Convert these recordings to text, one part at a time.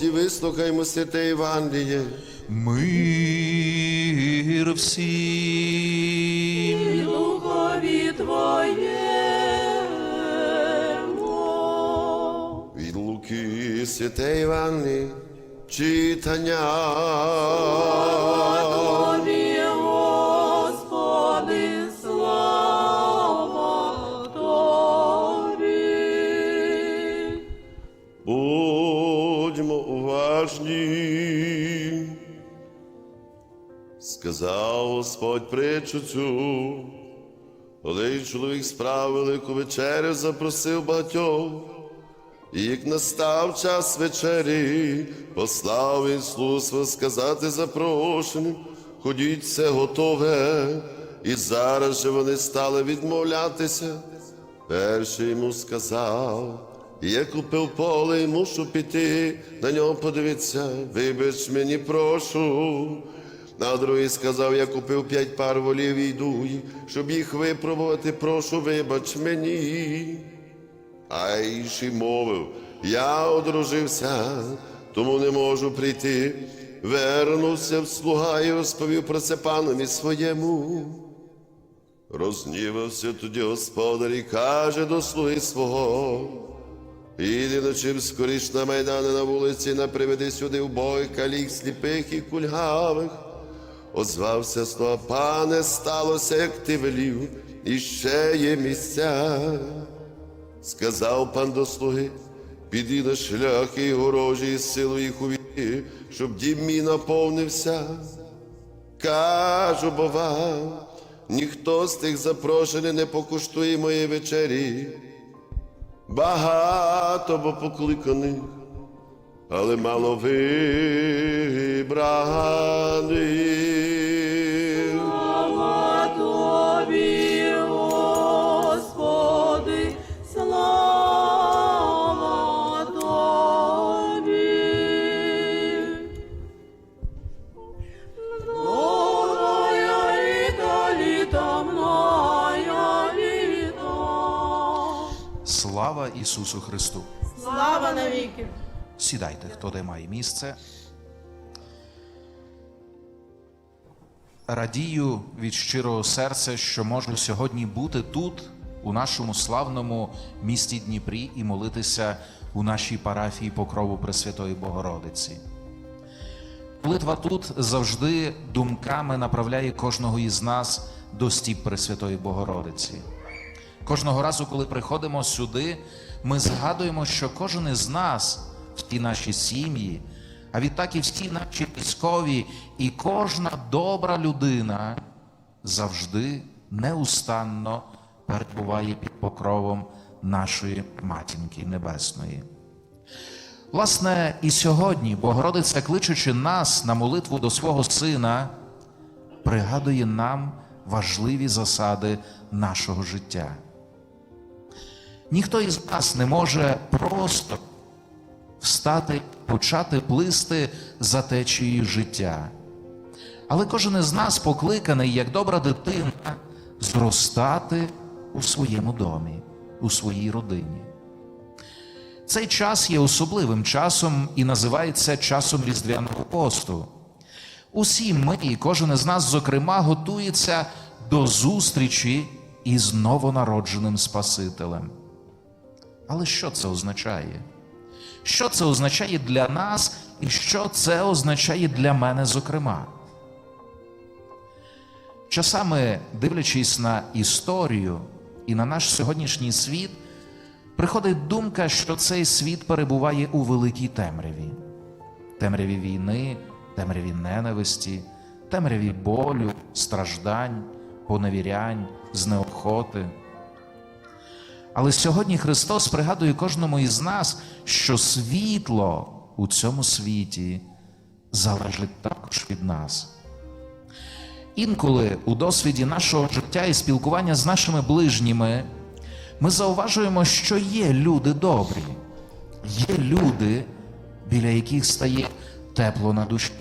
гості, вислухаймо святе Євангеліє. Мир всім. Духові Твоєму. Від Луки святе Євангеліє. Читання. Тобі, Сказав Господь притчу цю. Коли чоловік справ велику вечерю запросив багатьох. І як настав час вечері, послав він слуг сказати запрошеним, ходіть все готове. І зараз же вони стали відмовлятися. Перший йому сказав, я купив поле і мушу піти, на нього подивитися, вибач мені, прошу. А другий сказав, я купив п'ять пар волів і йду, щоб їх випробувати, прошу, вибач мені. А інший мовив, я одружився, тому не можу прийти. Вернувся в слуга і розповів про це панові своєму. Рознівався тоді господар і каже до слуги свого. Іди ночим скоріш на майдани на вулиці, на приведи сюди вбоїх, калік, сліпих і кульгавих. Озвався слова, пане, сталося, як ти велів, і ще є місця. Сказав пан до слуги, піди на шляхи і горожі, і силу їх увійти, щоб дім мій наповнився. Кажу бо вам, ніхто з тих запрошених не покуштує моєї вечері. Багато бо покликаних, але мало вибраних. Ісусу Христу! Слава навіки. Сідайте, хто де має місце. Радію від щирого серця, що можу сьогодні бути тут, у нашому славному місті Дніпрі, і молитися у нашій парафії Покрову Пресвятої Богородиці. Молитва тут завжди думками направляє кожного із нас до стіп Пресвятої Богородиці. Кожного разу, коли приходимо сюди, ми згадуємо, що кожен із нас, всі наші сім'ї, а відтак і всі наші військові, і кожна добра людина завжди неустанно перебуває під покровом нашої матінки Небесної. Власне, і сьогодні Богородиця, кличучи нас на молитву до свого Сина, пригадує нам важливі засади нашого життя. Ніхто із нас не може просто встати, почати плисти за течією життя. Але кожен із нас покликаний, як добра дитина, зростати у своєму домі, у своїй родині. Цей час є особливим часом і називається часом Різдвяного посту. Усі ми, і кожен із нас, зокрема, готується до зустрічі із новонародженим Спасителем. Але що це означає? Що це означає для нас, і що це означає для мене, зокрема? Часами, дивлячись на історію і на наш сьогоднішній світ, приходить думка, що цей світ перебуває у великій темряві, темряві війни, темряві ненависті, темряві болю, страждань, поневірянь, знеохоти. Але сьогодні Христос пригадує кожному із нас, що світло у цьому світі залежить також від нас. Інколи у досвіді нашого життя і спілкування з нашими ближніми ми зауважуємо, що є люди добрі, є люди, біля яких стає тепло на душі,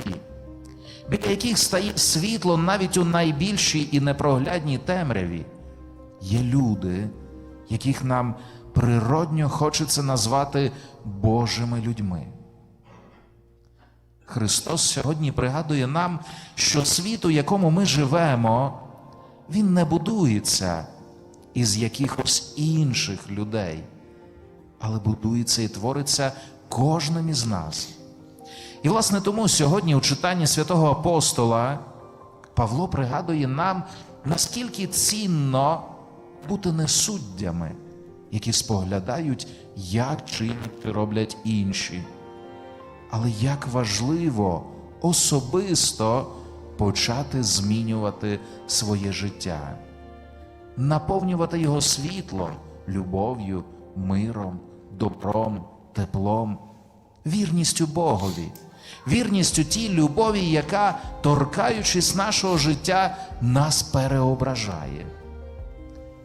біля яких стає світло навіть у найбільшій і непроглядній темряві. Є люди, яких нам природньо хочеться назвати Божими людьми. Христос сьогодні пригадує нам, що світ, у якому ми живемо, він не будується із якихось інших людей, але будується і твориться кожним із нас. І, власне, тому сьогодні у читанні святого апостола Павло пригадує нам, наскільки цінно бути не суддями, які споглядають, як чинять і роблять інші. Але як важливо особисто почати змінювати своє життя, наповнювати його світлом, любов'ю, миром, добром, теплом, вірністю Богові, вірністю тій любові, яка, торкаючись нашого життя, нас переображає.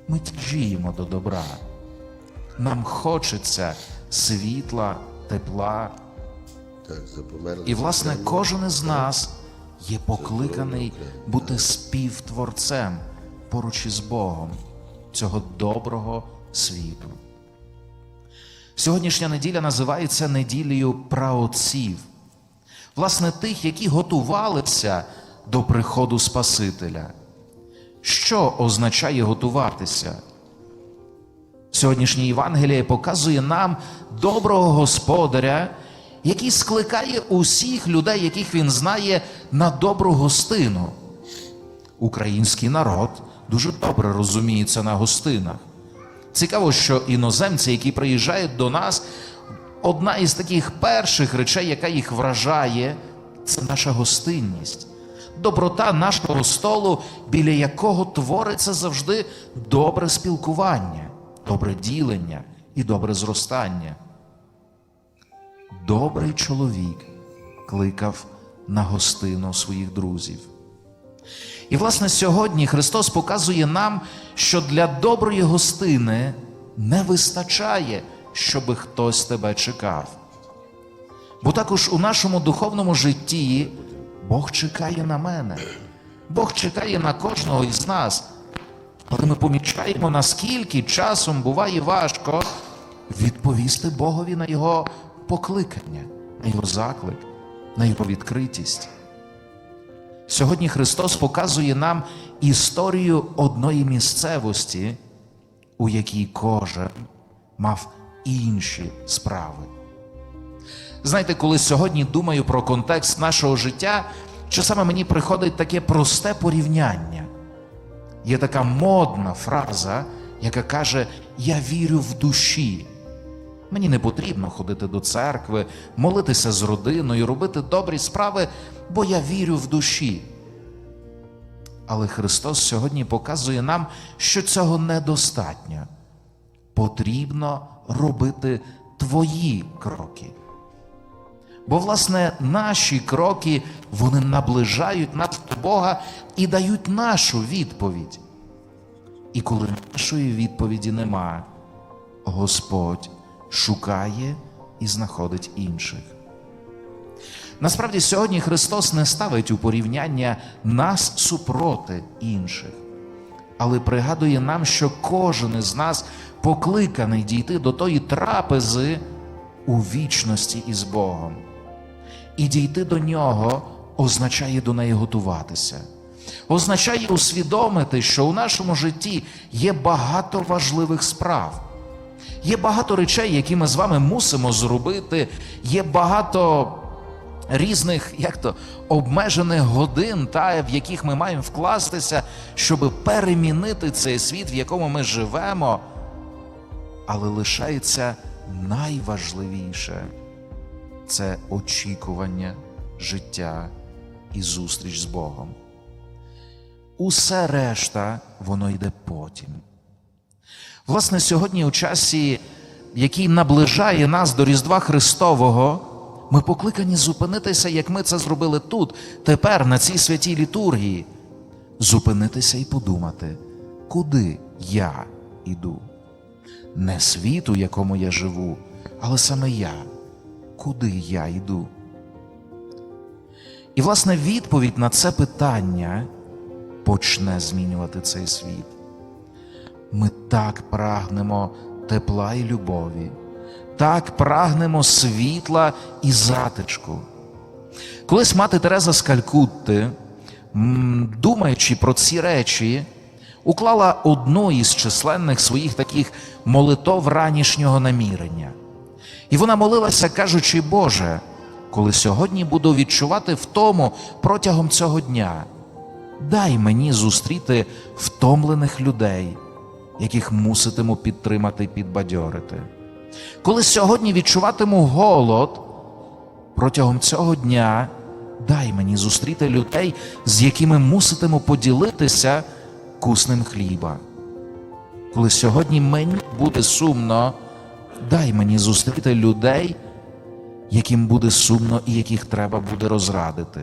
Ми тяжіємо до добра. Нам хочеться світла, тепла. І, власне, кожен із нас є покликаний бути співтворцем поруч із Богом цього доброго світу. Сьогоднішня неділя називається неділею праотців, власне, тих, які готувалися до приходу Спасителя. Що означає готуватися? Сьогоднішнє Євангеліє показує нам доброго господаря, який скликає усіх людей, яких він знає, на добру гостину. Український народ дуже добре розуміється на гостинах. Цікаво, що іноземці, які приїжджають до нас, одна із таких перших речей, яка їх вражає, це наша гостинність, доброта нашого столу, біля якого твориться завжди добре спілкування, добре ділення і добре зростання. Добрий чоловік кликав на гостину своїх друзів. І, власне, сьогодні Христос показує нам, що для доброї гостини не вистачає, щоби хтось тебе чекав. Бо також у нашому духовному житті Бог чекає на мене, Бог чекає на кожного із нас. Але ми помічаємо, наскільки часом буває важко відповісти Богові на Його покликання, на Його заклик, на Його відкритість. Сьогодні Христос показує нам історію одної місцевості, у якій кожен мав інші справи. Знаєте, коли сьогодні думаю про контекст нашого життя, часами мені приходить таке просте порівняння. Є така модна фраза, яка каже: Я вірю в душі. Мені не потрібно ходити до церкви, молитися з родиною, робити добрі справи, бо я вірю в душі. Але Христос сьогодні показує нам, що цього недостатньо. Потрібно робити твої кроки. Бо, власне, наші кроки вони наближають нас до Бога і дають нашу відповідь. І коли нашої відповіді нема, Господь шукає і знаходить інших. Насправді, сьогодні Христос не ставить у порівняння нас супроти інших, але пригадує нам, що кожен із нас покликаний дійти до тої трапези у вічності із Богом. І дійти до нього означає до неї готуватися, означає усвідомити, що у нашому житті є багато важливих справ. Є багато речей, які ми з вами мусимо зробити, є багато різних, як то, обмежених годин, та, в яких ми маємо вкластися, щоб перемінити цей світ, в якому ми живемо. Але лишається найважливіше це очікування життя і зустріч з Богом. Усе решта, воно йде потім. Власне, сьогодні у часі, який наближає нас до Різдва Христового, ми покликані зупинитися, як ми це зробили тут, тепер, на цій святій літургії, зупинитися і подумати, куди я іду. Не світ, у якому я живу, але саме я, куди я йду. І, власне, відповідь на це питання почне змінювати цей світ. Ми так прагнемо тепла і любові, так прагнемо світла і затишку. Колись мати Тереза з Калькутти, думаючи про ці речі, уклала одну із численних своїх таких молитов ранішнього намірення. І вона молилася, кажучи, Боже, коли сьогодні буду відчувати втому протягом цього дня, дай мені зустріти втомлених людей, яких муситиму підтримати і підбадьорити. Коли сьогодні відчуватиму голод, протягом цього дня дай мені зустріти людей, з якими муситиму поділитися куснем хліба. Коли сьогодні мені буде сумно, дай мені зустріти людей, яким буде сумно і яких треба буде розрадити.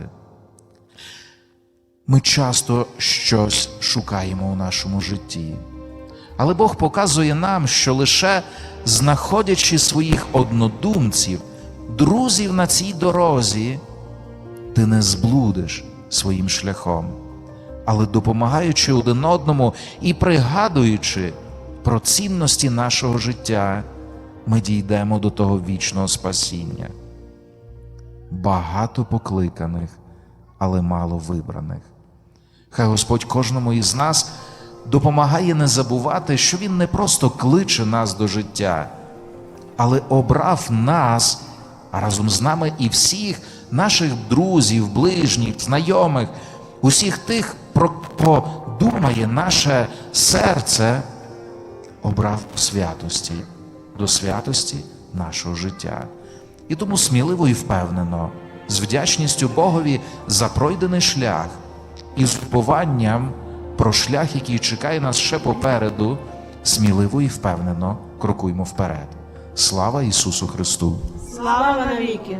Ми часто щось шукаємо у нашому житті. Але Бог показує нам, що лише знаходячи своїх однодумців, друзів на цій дорозі, ти не зблудиш своїм шляхом, але допомагаючи один одному і пригадуючи про цінності нашого життя, ми дійдемо до того вічного спасіння. Багато покликаних, але мало вибраних. Хай Господь кожному із нас допомагає не забувати, що Він не просто кличе нас до життя, але обрав нас, а разом з нами і всіх наших друзів, ближніх, знайомих, усіх тих, про кого думає наше серце, обрав святості, до святості нашого життя. І тому сміливо і впевнено, з вдячністю Богові за пройдений шлях і з упованням про шлях, який чекає нас ще попереду, сміливо і впевнено крокуємо вперед. Слава Ісусу Христу! Слава навіки!